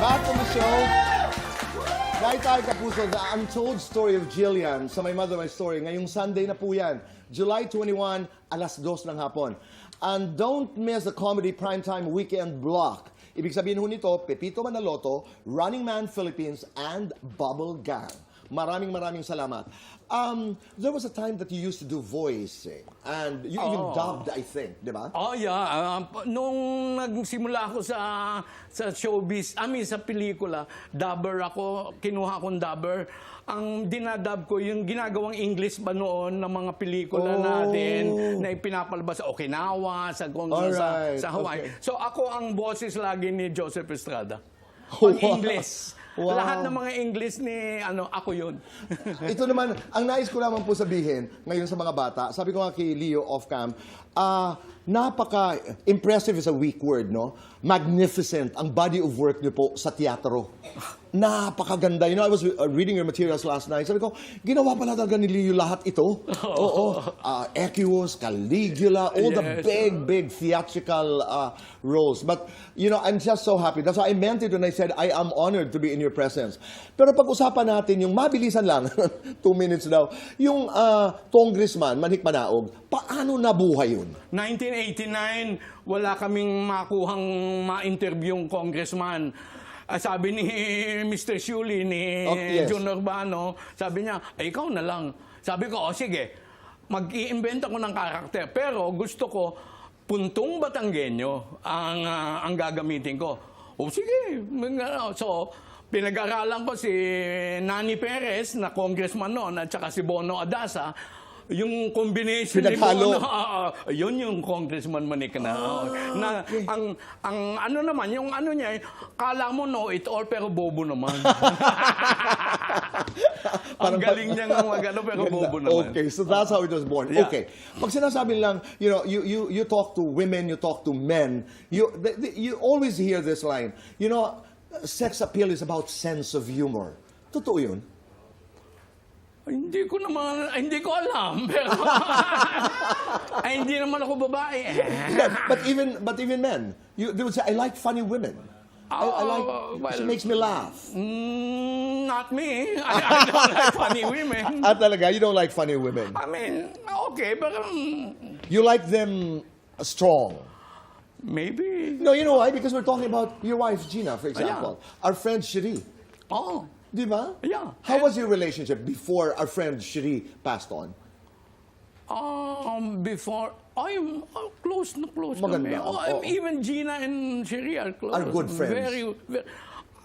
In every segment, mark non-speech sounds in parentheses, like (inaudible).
Back on the show. Dahil tayo kapuso, the untold story of Jillian sa My Mother, My Story. Ngayong Sunday na po yan. July 21, alas 2 ng hapon. And don't miss the comedy primetime weekend block. Ibig sabihin ho nito, Pepito Manaloto, Running Man Philippines, and Bubble Gang. Maraming maraming salamat. Um, there was a time that you used to do voicing. And you even dubbed, I think, di ba? Oh, yeah. Ah, pa- nung nagsimula ako sa sa showbiz, I mean, sa pelikula, dubber ako, kinuha akong dubber. Ang dinadub ko, yung ginagawang English ba noon ng mga pelikula Oh. natin na ipinapalabas sa Okinawa, sa, kung, sa, Alright, sa Hawaii. okay. So ako ang boses lagi ni Joseph Estrada. Oh, Pag wow. English. Wow. Lahat ng mga English ni, ano, ako yun. (laughs) Ito naman, ang nais ko naman po sabihin ngayon sa mga bata, sabi ko nga kay Leo off-cam, ah, napaka-impressive is a weak word, no? Magnificent ang body of work niyo po sa teatro. Napakaganda. You know, I was uh, reading your materials last night. Sabi ko, ginawa pala talaga ni Leo lahat ito. (laughs) Oo. Uh, Equus, Caligula, all the Yes. big, big theatrical uh, roles. But, you know, I'm just so happy. That's why I meant it when I said I am honored to be in your presence. Pero pag-usapan natin yung mabilisan lang, (laughs) two minutes daw, yung uh, congressman, Manik Manaog, paano nabuhay yun? 1989, wala kaming makuhang ma-interview yung congressman. Ah, sabi ni (laughs) Mr. Shuli, ni Oh, yes. John Urbano, sabi niya, ay ikaw na lang. Sabi ko, o sige, mag-i-invent ako ng karakter. Pero gusto ko, puntong Batanggenyo ang, ah, ang gagamitin ko. O sige, mag- ano, so pinag-aralan ko si Nani Perez na congressman noon at saka si Bono Adasa. Yung combination Pinaghalo. ni Bono, (laughs) Ah, ah, yun yung Congressman Manik na. na ang ang ano naman, yung ano niya, eh, kala mo know it all pero bobo naman. (laughs) ang Parang- galing niya ng mag ano, pero Ganda. bobo naman. Okay, so that's how it was born. Yeah. Okay. Pag sinasabi lang, you know, you, you, you talk to women, you talk to men, you, th- th- you always hear this line, you know, sex appeal is about sense of humor. Totoo yun? Hindi ko naman, ay, hindi ko alam. (laughs) Pero, (laughs) ay, hindi naman ako babae. but even but even men, you they would say, I like funny women. I, I like Oh, well- she makes me laugh. Mm, not me. I, (laughs) I don't like funny women. Ah, talaga, you don't like funny women. I mean, okay, but um, You like them strong. maybe. No, you know why? Because we're talking about your wife Gina, for yeah. example. Our friend Cherie. Oh, Di ba? Yeah. How was your relationship before our friend Cherie passed on? Um, before, I'm uh, close na close Maganda, kami. Oh, oo. I'm- even Gina and Sherry are close. Are good friends. Very, very,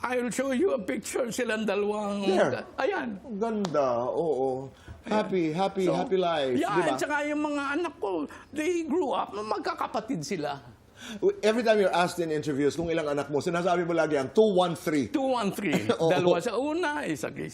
I'll show you a picture silang dalawang. There. Ayan. Ang Ganda, oo. Happy, happy, So, happy life, Yeah, di ba? at saka yung mga anak ko, they grew up, magkakapatid sila. Every time you're asked in interviews kung ilang anak mo, sinasabi mo lagi ang 213. 213. (laughs) Oo. Dalawa sa una, isa kay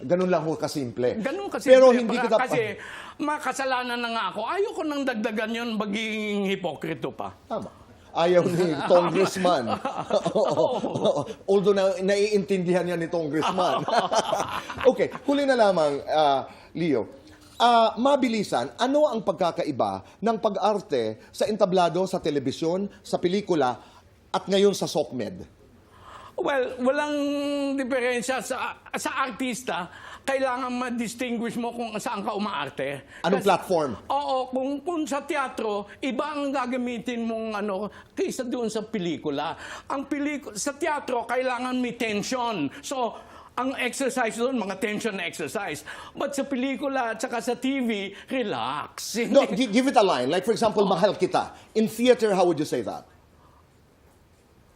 Ganun lang ho kasimple. Ganun kasi. Pero hindi kita... Kasi makasalanan na nga ako. Ayoko nang dagdagan yun maging hipokrito pa. Tama. Ayaw ni (laughs) congressman. (laughs) Oo. Although na, naiintindihan niya ni congressman. okay, huli na lamang, ah, Leo. Ah, mabilisan, ano ang pagkakaiba ng pag-arte sa entablado, sa telebisyon, sa pelikula, at ngayon sa SOCMED? Well, walang diferensya sa sa artista. Kailangan ma-distinguish mo kung saan ka umaarte. Anong Kasi- platform? Oo, kung, kung sa teatro, iba ang gagamitin mong ano, kaysa doon sa pelikula. Ang pelikula, sa teatro, kailangan may tension. So, ang exercise doon, mga tension exercise. But sa pelikula at saka sa TV, relax. No, gi- give it a line. Like for example, mahal kita. In theater, how would you say that?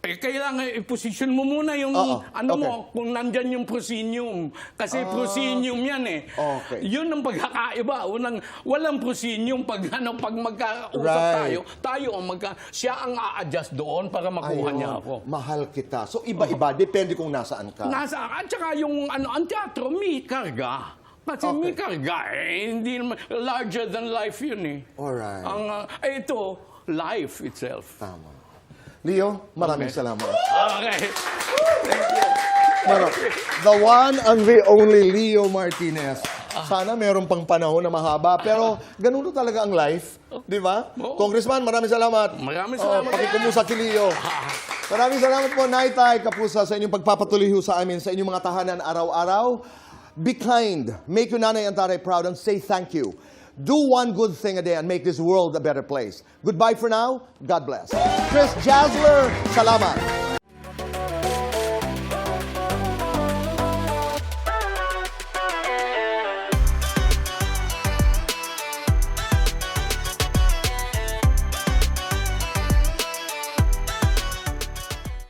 Eh, kailangan i-position mo muna yung Oo, ano okay. mo, kung nandyan yung proscenium. Kasi proscenium yan eh. Okay. Yun ang pagkakaiba. Unang, walang proscenium pag, (laughs) ano, pag magkausap Right. tayo. Tayo ang magka... Siya ang a-adjust doon para makuha Ayun, niya ako. Mahal kita. So iba-iba, depende kung nasaan ka. Nasa, at saka yung ano, ang teatro, may karga. Kasi Okay. may karga eh. Hindi naman, larger than life yun eh. Alright. Ang, ah, eh, ito, life itself. Tama. Leo, maraming Okay. salamat. Okay. Maro, the one and the only Leo Martinez. Sana meron pang panahon na mahaba, pero ganun talaga ang life, di ba? Congressman, maraming salamat. Maraming Oh, salamat. pakikumusta si Leo. (laughs) Maraming salamat po, Naitay Kapusa, sa inyong pagpapatuloy sa amin sa inyong mga tahanan araw-araw. Be kind. Make your nanay and tatay proud and say thank you. Do one good thing a day and make this world a better place. Goodbye for now. God bless. Chris Jasler, salamat.